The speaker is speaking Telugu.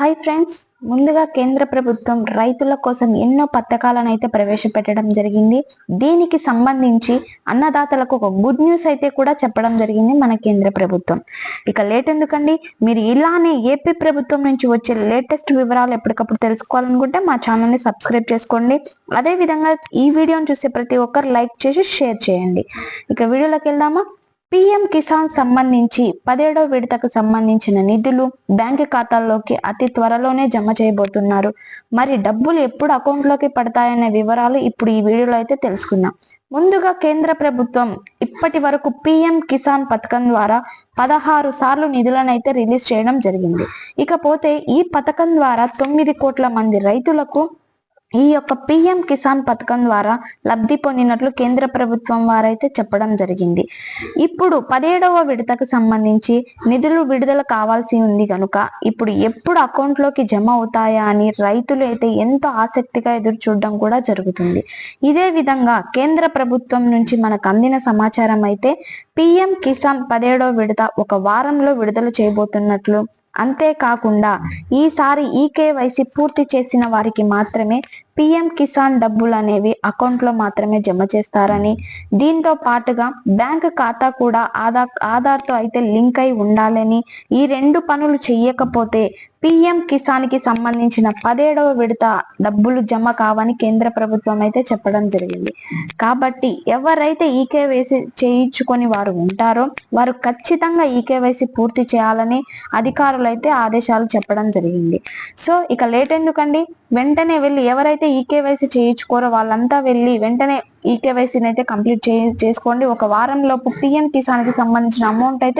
హాయ్ ఫ్రెండ్స్ ముందుగా కేంద్ర ప్రభుత్వం రైతుల కోసం ఎన్నో పథకాలను అయితే ప్రవేశపెట్టడం జరిగింది. దీనికి సంబంధించి అన్నదాతలకు ఒక గుడ్ న్యూస్ అయితే కూడా చెప్పడం జరిగింది మన కేంద్ర ప్రభుత్వం. ఇక లేట్ ఎందుకండి? మీరు ఇలానే ఏపీ ప్రభుత్వం నుంచి వచ్చే లేటెస్ట్ వివరాలు ఎప్పటికప్పుడు తెలుసుకోవాలనుకుంటే మా ఛానల్ని సబ్స్క్రైబ్ చేసుకోండి. అదే విధంగా ఈ వీడియోని చూసే ప్రతి ఒక్కరు లైక్ చేసి షేర్ చేయండి. ఇక వీడియోలోకి వెళ్దామా? పిఎం కిసాన్ సంబంధించి పదేడో విడతకు సంబంధించిన నిధులు బ్యాంకు ఖాతాల్లోకి అతి త్వరలోనే జమ చేయబోతున్నారు. మరి డబ్బులు ఎప్పుడు అకౌంట్లోకి పడతాయనే వివరాలు ఇప్పుడు ఈ వీడియోలో అయితే తెలుసుకుందాం. ముందుగా కేంద్ర ప్రభుత్వం ఇప్పటి వరకు పిఎం కిసాన్ పథకం ద్వారా పదహారు సార్లు నిధులను అయితే రిలీజ్ చేయడం జరిగింది. ఇకపోతే ఈ పథకం ద్వారా తొమ్మిది కోట్ల మంది రైతులకు ఈ యొక్క పిఎం కిసాన్ పథకం ద్వారా లబ్ధి పొందినట్లు కేంద్ర ప్రభుత్వం వారైతే చెప్పడం జరిగింది. ఇప్పుడు పదిహేడవ విడతకు సంబంధించి నిధులు విడుదల కావాల్సి ఉంది కనుక ఇప్పుడు ఎప్పుడు అకౌంట్లోకి జమ అవుతాయా అని రైతులు అయితే ఎంతో ఆసక్తిగా ఎదురు చూడడం కూడా జరుగుతుంది. ఇదే విధంగా కేంద్ర ప్రభుత్వం నుంచి మనకు అందిన సమాచారం అయితే పిఎం కిసాన్ పదిహేడవ విడత ఒక వారంలో విడుదల చేయబోతున్నట్లు అంతేకాకుండా ఈసారి ఈకేవైసీ పూర్తి చేసిన వారికి మాత్రమే పిఎం కిసాన్ డబ్బులు అనేవి అకౌంట్లో మాత్రమే జమ చేస్తారని దీంతో పాటుగా బ్యాంక్ ఖాతా కూడా ఆధార్ ఆధార్తో అయితే లింక్ అయి ఉండాలని ఈ రెండు పనులు చెయ్యకపోతే పిఎం కిసాన్కి సంబంధించిన పదిహేడవ విడత డబ్బులు జమ కావని కేంద్ర ప్రభుత్వం అయితే చెప్పడం జరిగింది. కాబట్టి ఎవరైతే ఈకేవైసీ చేయించుకొని వారు ఉంటారో వారు ఖచ్చితంగా ఈకేవైసీ పూర్తి చేయాలని అధికారులు అయితే ఆదేశాలు చెప్పడం జరిగింది. సో ఇక లేట్ ఎందుకండి? వెంటనే వెళ్ళి ఎవరైతే ఈకేవైసీ చేయించుకోరో వాళ్ళంతా వెళ్ళి వెంటనే ఈకేవైసీని అయితే కంప్లీట్ చే చేసుకోండి. ఒక వారం లోపు పిఎం కిసాన్కి సంబంధించిన అమౌంట్ అయితే